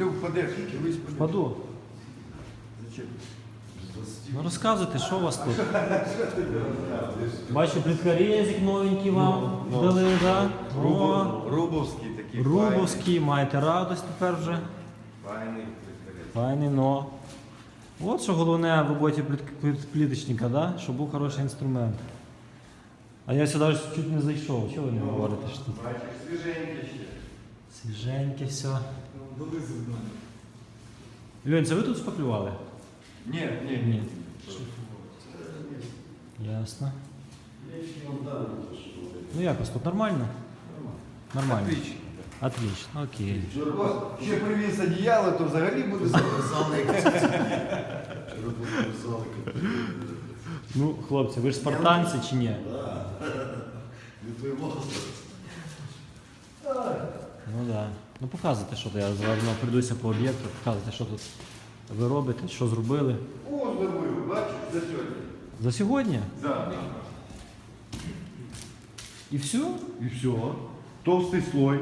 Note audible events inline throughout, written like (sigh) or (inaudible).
Ти впадеш, дивись, впадеш. Впаду. Зачем? Ну розказуйте, що у вас тут? (laughs) Бачу, пліткарезик новенький вам Ну, дали, да? О, Рубовський такий. Рубовський, маєте радость тепер вже. Файний, файний. Файний, но. От що головне в роботі пліт- пліт- пліточника, да? щоб був хороший інструмент. А я сюди ж чуть не зайшов. Чого ви не говорите? Що тут Бачиш, свіженький ще. свіженьке все. Дали з мене. Льонь, це ви тут шпаклювали? Ні, ні, Ні. Ясно. Ну як у вас тут нормально? Нормально. Отлично. Отлично, окей. От, ще привіз одіяло, то взагалі буде Ну, хлопці, ви ж спартанці чи ні? Ну так. Да. Ну показуйте, що я заодно прийдуся по об'єкту, показуйте, що тут ви робите, що зробили. О, зробив, бачиш, за сьогодні. За сьогодні? Да. І все? І все. Товстий слой.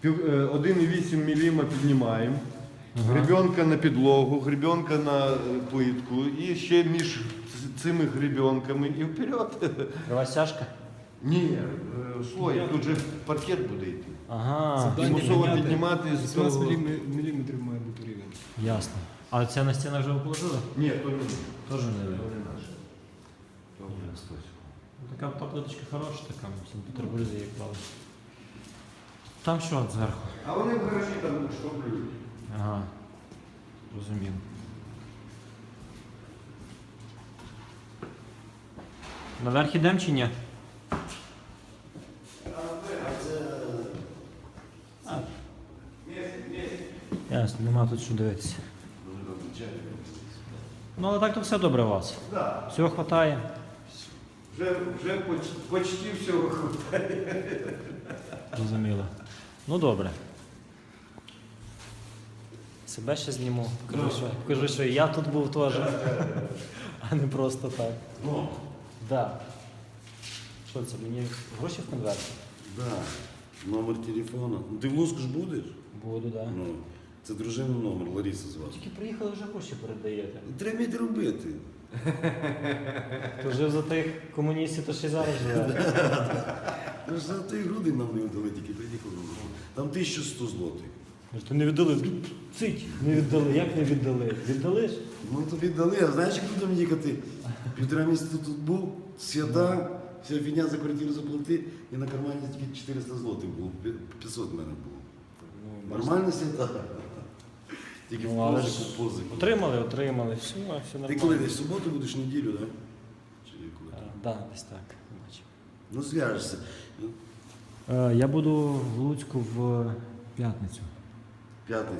Пів- е, 1,8 мм піднімаємо. Ага. Гребенка на підлогу, гребенка на е, плитку. І ще між цими гребенками і вперед. Трава стяжка? Ні, е, слой, тут же паркет буде йти. Ага, І мусово піднімати з 18 того. мм має бути рівень. ясно. А це на стінах вже положили? Ні, то не Теж не то не наше. То вже хтось. Така та плиточка хороша, така, Санкт-Петербурзі як клали. Там що от зверху? А вони в гаражі там штовхують. Ага. Розумів. Наверх ідемо чи ні? Ясно, нема тут що дивитися. Ну, але так то все добре у вас. Да. Всього хватає. Вже, вже поч- почти всього хватає. Зрозуміло. Ну добре. Себе ще зніму. Покажу, що, покажу, що і я тут був теж. А не просто так. Ну, Да. Що це, мені гроші в конверті? да. Номер телефона. Ну, ти в Луцьку ж будеш? Буду, так. Да. Ну, це дружина номер, Лариса звати. Тільки приїхали, вже гроші передаєте. Треба вміти робити. То жив за тих комуністів, то ще й зараз живе. (laughs) Ну, ж за той грудень нам не віддали, тільки приїхали. Там 1100 злотих. То не віддали. Цить, не віддали. Як не віддали? Віддали ж? Ну то віддали, а знаєш, як будемо їхати? Півтора місяця тут був, свята, вся фігня за квартиру заплати, і на кармані тільки 400 злотих було, 500 в мене було. Нормально свята? Тільки в Ну, але ж позику, в позику. Отримали, отримали. Все, все Ти коли десь в суботу будеш неділю, так? Чи коли? Так, да, десь так. бачу. Ну зв'яжешся. Е, Я буду в Луцьку в п'ятницю. П'ятницю.